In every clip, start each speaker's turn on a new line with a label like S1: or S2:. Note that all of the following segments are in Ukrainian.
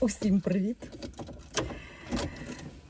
S1: Усім привіт!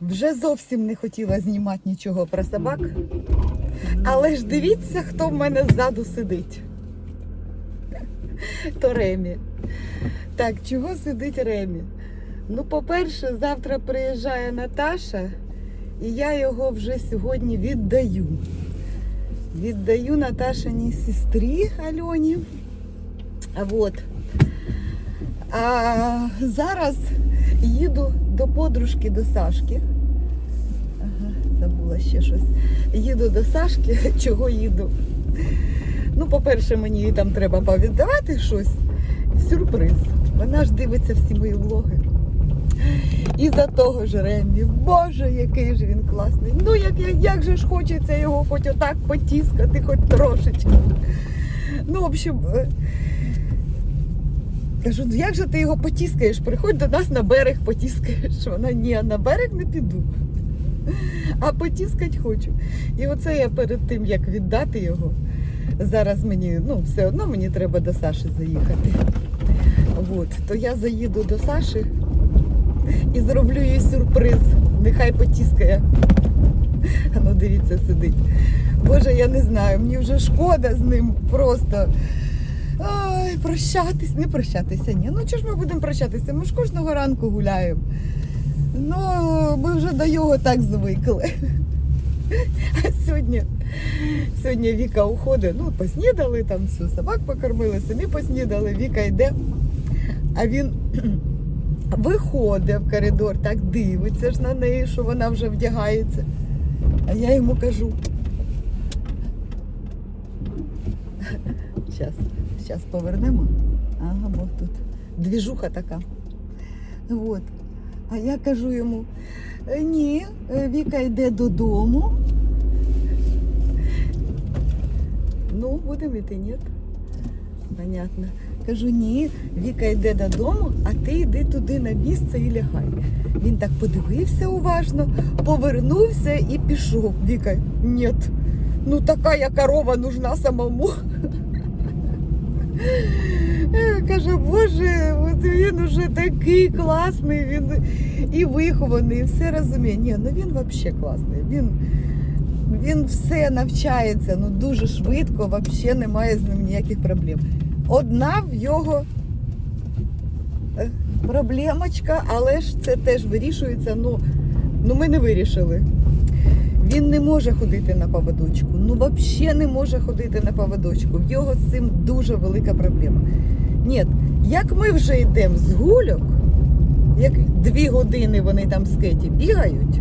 S1: Вже зовсім не хотіла знімати нічого про собак. Але ж дивіться, хто в мене ззаду сидить. То Ремі. Так, чого сидить Ремі? Ну, по-перше, завтра приїжджає Наташа, і я його вже сьогодні віддаю. Віддаю Наташиній сестрі Альоні. А от. А зараз їду до подружки до Сашки. Ага, забула ще щось. Їду до Сашки. Чого їду? Ну, по-перше, мені там треба повіддавати щось. Сюрприз. Вона ж дивиться всі мої влоги. І за того ж Ремі, боже, який же він класний. Ну як, як, як же ж хочеться його хоч отак потіскати, хоч трошечки. Ну, в общем, е, кажу, ну як же ти його потіскаєш? Приходь до нас на берег потіскаєш. Вона ні, на берег не піду. А потіскать хочу. І оце я перед тим, як віддати його, зараз мені, ну, все одно мені треба до Саші заїхати. От, то я заїду до Саші і зроблю їй сюрприз. Нехай потіскає. А ну дивіться, сидить. Боже, я не знаю, мені вже шкода з ним просто. Ой, прощатись, не прощатися. Ні. Ну чого ж ми будемо прощатися? Ми ж кожного ранку гуляємо. Ну, ми вже до його так звикли. А сьогодні, сьогодні Віка уходить, ну, поснідали там, все, собак покормили, самі поснідали, Віка йде, а він виходить в коридор, так дивиться ж на неї, що вона вже вдягається. А я йому кажу. Зараз, зараз повернемо. Ага, бо тут двіжуха така. От. А я кажу йому, «Е, ні, е, Віка йде додому. Ну, будемо йти, ні? Понятно. Кажу, ні, Віка йде додому, а ти йди туди на місце і лягай. Він так подивився уважно, повернувся і пішов. Віка, ні, ну така корова нужна самому. Каже, боже, от він уже такий класний, він і вихований, і все розуміє. Ні, ну він взагалі класний. Він, він все навчається ну, дуже швидко, взагалі немає з ним ніяких проблем. Одна в його е, проблемочка, але ж це теж вирішується. Ну, ну ми не вирішили. Він не може ходити на поводочку. Ну, взагалі не може ходити на поводочку. В його з цим дуже велика проблема. Ні, як ми вже йдемо з гульок, як дві години вони там з Кеті бігають,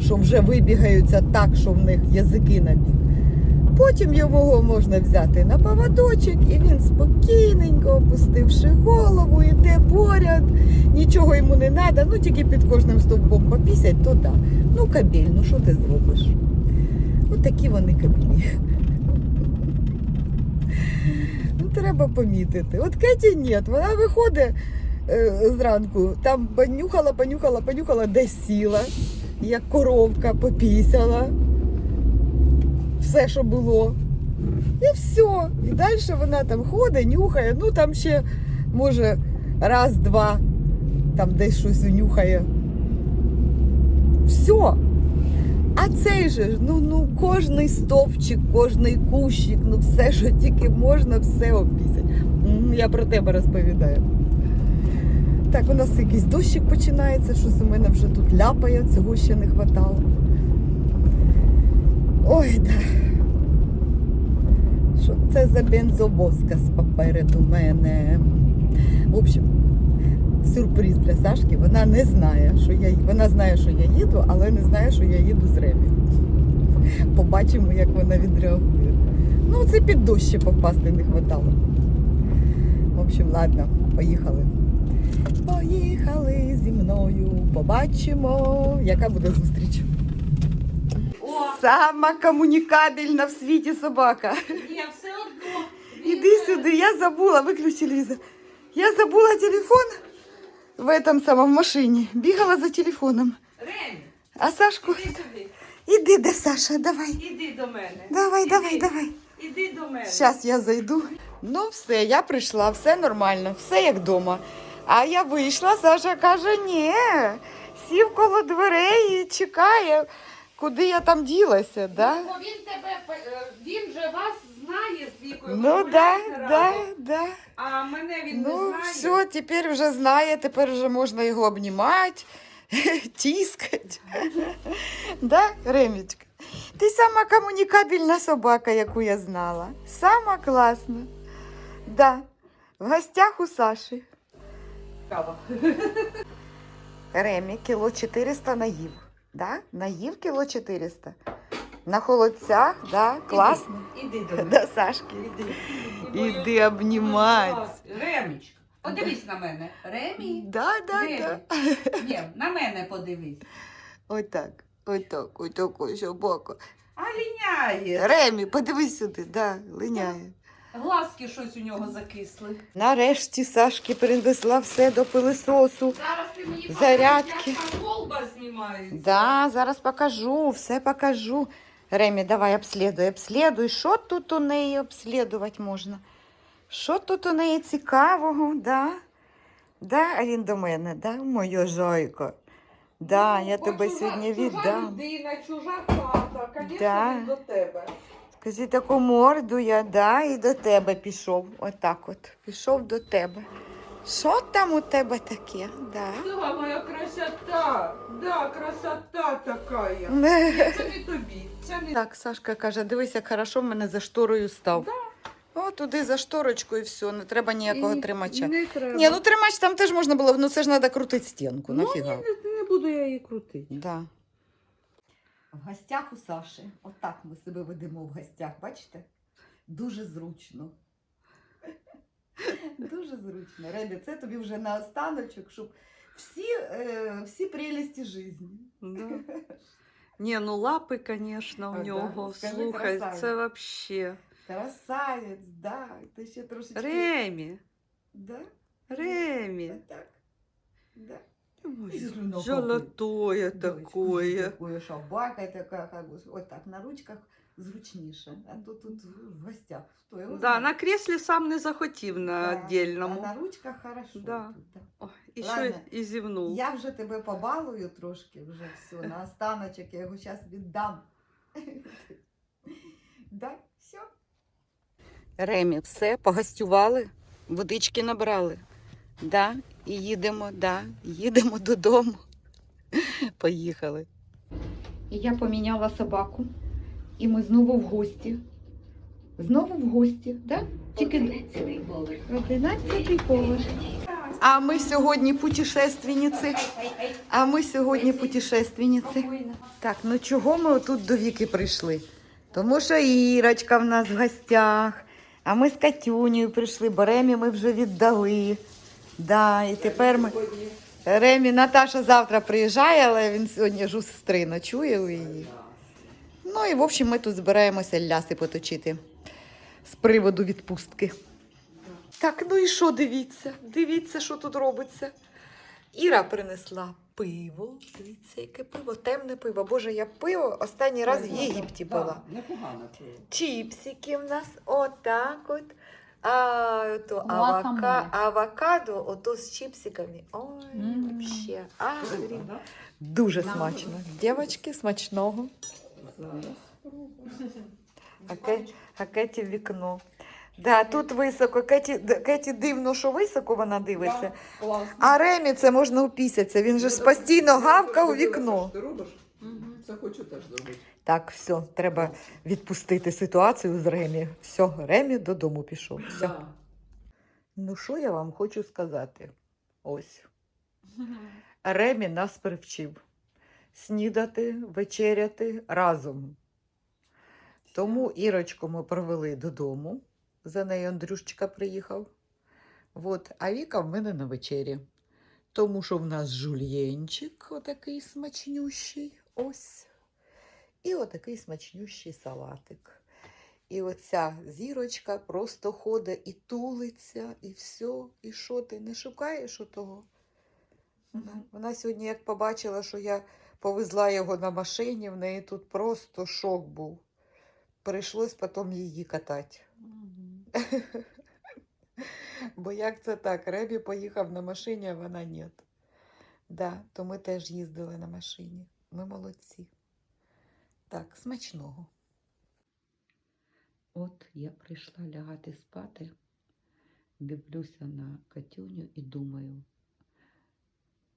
S1: що вже вибігаються так, що в них язики на бік. Потім його можна взяти на поводочок, і він спокійненько, опустивши голову, йде поряд, нічого йому не треба, ну тільки під кожним стовпом попісять, то да. Ну, кабель, ну що ти зробиш? Ось такі вони кабелі. Треба помітити. От Кеті ні, вона виходить е, зранку, там понюхала, понюхала, понюхала, десь сіла, як коровка, попісяла. Все, що було. І все. І далі вона там ходить, нюхає. Ну там ще може раз-два там десь щось нюхає. Все. А цей же, ж, ну, ну, кожний стовпчик, кожний кущик, ну все, що тільки можна, все опісять. Я про тебе розповідаю. Так, у нас якийсь дощик починається, щось у мене вже тут ляпає, цього ще не хватало. Ой, да. Що це за бензовозка попереду мене? В общем, сюрприз для Сашки. Вона не знає, що я вона знає, що я їду, але не знає, що я їду з Ремі. Побачимо, як вона відреагує. Ну, це під дощ ще попасти не хватало. В общем, ладно, поїхали. Поїхали зі мною. Побачимо, яка буде зустріч. Сама комунікабельна в світі собака.
S2: Ні, все одно.
S1: Іди сюди, я забула, виключи Ліза. Я забула телефон в этом самом в машині. Бігала за телефоном.
S2: Рем,
S1: А Сашку,
S2: іди сюди.
S1: іди де Саша, давай.
S2: Іди до мене.
S1: Давай, давай, давай.
S2: Іди до мене.
S1: Зараз я зайду. Ну, все, я прийшла, все нормально, все як вдома. А я вийшла, Саша каже, ні. Сів коло дверей і чекає, куди я там ділася. Да?
S2: Ну, бо він тебе, е, він же вас знає з вікою.
S1: Ну да, да, да.
S2: А мене він
S1: Ну,
S2: не знає.
S1: все, тепер вже знає, тепер вже можна його обнімати, тіскати. да, Ремічка? Ти сама комунікабельна собака, яку я знала. Сама класна. Да. В гостях у Саші.
S2: Цікаво.
S1: Ремі кіло 400 наїв. Да? Наїв кіло 400. На холодцях, да, класно.
S2: Іди до мене.
S1: Да, Сашки.
S2: Іди.
S1: Іди обнімати.
S2: Ремічка, подивись на мене. Ремі?
S1: Да, да,
S2: Ремі.
S1: да.
S2: Ні, на мене подивись.
S1: Отак, отак, отак, ось боку.
S2: А ліняє.
S1: Ремі, подивись сюди, да, линяє.
S2: Глазки щось у нього закисли.
S1: Нарешті Сашки принесла все до пилисосу.
S2: Зараз ти мені покажеш,
S1: Зарядки.
S2: як колба знімається.
S1: Да, зараз покажу, все покажу. Ремі, давай обслідуй, обслідуй. Що тут у неї обслідувати можна? Що тут у неї цікавого, да? Да, а він до мене, да, моя зайка. Да,
S2: Ну,
S1: я
S2: бо
S1: тебе
S2: чужа-
S1: сьогодні
S2: Чужа
S1: віддам.
S2: людина, чужа хата, звісно,
S1: Да.
S2: він до тебе.
S1: Скажи, таку морду я, да, і до тебе пішов. Отак от. Пішов до тебе. Що там у тебе таке? Да.
S2: Да, моя красота, да, красота така. Це не тобі, це не
S1: Так, Сашка каже, дивись, як хорошо в мене за шторою став. О, туди за шторочку і все, не треба ніякого
S2: І
S1: тримача.
S2: Не треба.
S1: Ні, ну тримач там теж можна було, ну це ж треба крутити стінку,
S2: Ну,
S1: нафіга.
S2: не, не буду я її крутити.
S1: Да. В гостях у Саші. Отак ми себе ведемо в гостях, бачите? Дуже зручно. Дуже зручно. Ребі, це тобі вже на останочок, щоб всі, е, всі прелісті житті.
S3: Да. Ні, ну лапи, звісно,
S1: А,
S3: у
S1: да?
S3: нього.
S1: Скажи,
S3: Слухай,
S1: красавець.
S3: це вообще.
S1: Красавець, да. Ти ще трошечки.
S3: Ремі,
S1: Да?
S3: Ремі.
S1: Так. Да.
S3: Ой,
S1: Зелено
S3: Золотое
S1: Дочка,
S3: такое.
S1: Такое собака такая, как бы, вот так, на ручках Зручніше. А тут, тут в гостях. Хто його
S3: Да,
S1: знає?
S3: на креслі сам не захотів на
S1: Да,
S3: отдельному.
S1: А на ручках хорошо.
S3: Да.
S1: Тут, да.
S3: Ой, і
S1: Ладно.
S3: ще і зівнув.
S1: Я вже тебе побалую трошки, вже все, на останочок, я його зараз віддам. да, все. Ремі, все, погостювали, водички набрали. Да, і їдемо, да, їдемо додому. Поїхали. Я поміняла собаку, і ми знову в гості. Знову в гості, да? Тільки 11 поверх. А ми сьогодні путешественниці. А ми сьогодні путешественниці. Так, ну чого ми отут до Віки прийшли? Тому що Ірочка в нас в гостях, а ми з Катюнею прийшли, бо Ремі ми вже віддали. Да, і тепер ми. Ремі, Наташа завтра приїжджає, але він сьогодні ж у сестри ночує у її. Ну і в общем, ми тут збираємося ляси поточити з приводу відпустки. Так, ну і що дивіться? Дивіться, що тут робиться. Іра принесла пиво. Дивіться, яке пиво, темне пиво. Боже, я пиво останній раз в Єгипті пила.
S2: Непогано.
S1: Чіпсики в нас отак от. А то авока... Авокадо, ото з чіпсиками. Ой,
S4: М.
S1: вообще. А, дуже смачно. Дівчатки, смачного. А, Ке... а Кеті в вікно. Да, тут високо. Кеті, Кеті дивно, що високо вона дивиться. А Ремі це можна упісятися. Він же ж постійно гавкав у вікно.
S5: Ти робиш? Це хочу теж зробити.
S1: Так, все, треба відпустити ситуацію з Ремі. Все, Ремі додому пішов. Все.
S5: Да.
S1: Ну, що я вам хочу сказати? Ось. Ремі нас привчив снідати, вечеряти разом. Тому Ірочку ми провели додому. За нею Андрюшечка приїхав. От, а Віка в мене на вечері. Тому що в нас жульєнчик отакий смачнющий. Ось. І отакий смачнющий салатик. І оця зірочка просто ходить і тулиться, і все. І що ти не шукаєш отого? Вона, вона сьогодні, як побачила, що я повезла його на машині, в неї тут просто шок був. Прийшлось потім її катати.
S6: Бо як це так? Ребі поїхав на машині, а вона ні. Да, то ми теж їздили на машині. Ми молодці. Так, смачного.
S1: От я прийшла лягати спати, дивлюся на Катюню і думаю,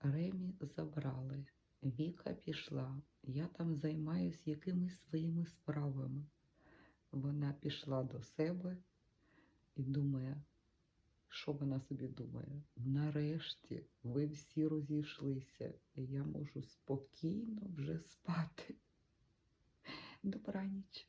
S1: Ремі забрали, Віка пішла, я там займаюсь якимись своїми справами. Вона пішла до себе і думає, що вона собі думає? Нарешті ви всі розійшлися, і я можу спокійно вже спати. Добраніч.